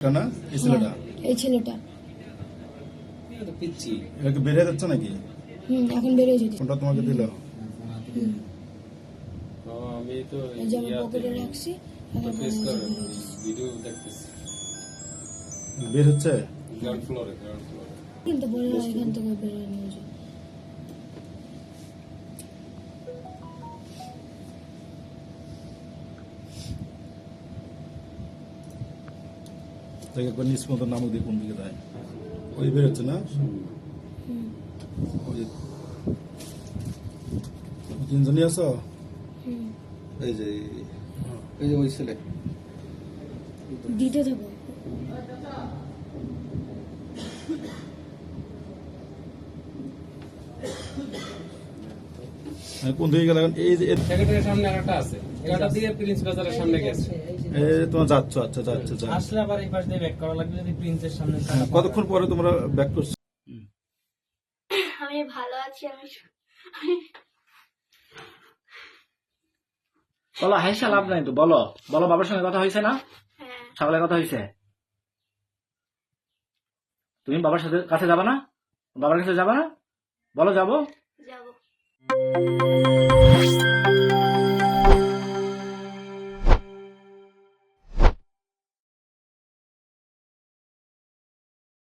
এটা না? এই ছেলেটা? এই ছেলেটা। এটা কি বেরিয়ে যাচ্ছে নাকি? হুম এখন বেরিয়ে যেতে কোনটা তোমাকে দিল। আমি তো এই পকেটে রাখছি। ভিডিও দেখতেছি। বের হচ্ছে? গ্রাউন্ড ফ্লোরে গ্রাউন্ড ফ্লোরে কিন্তু বললাম এখান থেকে বেরিয়ে নিয়ে তাকে একবার নিচ মতো নামক দিয়ে কোন দিকে দেয় ওই বের হচ্ছে না? ওই তিনজনই আছো? হুম। এই যে এই যে ওই ছেলে। দিতে থাকো। মানে কোন দিকে গেলে? এই যে সেক্রেটারির সামনে আরেকটা আছে। এটা দিয়ে প্রিন্স বাজারের সামনে গেছে। এ তোমার যাচ্ছ আচ্ছা যাচ্ছ যা আসলে আবার এই পাশ দিয়ে ব্যাক করা লাগবে যদি প্রিন্সের সামনে হ্যাঁ, কতক্ষণ পরে তোমরা ব্যাক করছ? আমি ভালো আছি আমি বলো হাইসা লাভ নাই তো বলো। বলো বাবার সঙ্গে কথা হয়েছে না? হ্যাঁ। সকালে কথা হয়েছে? তুমি বাবার সাথে কাছে যাবা না? বাবার কাছে যাবা না? বলো যাব? যাব। Música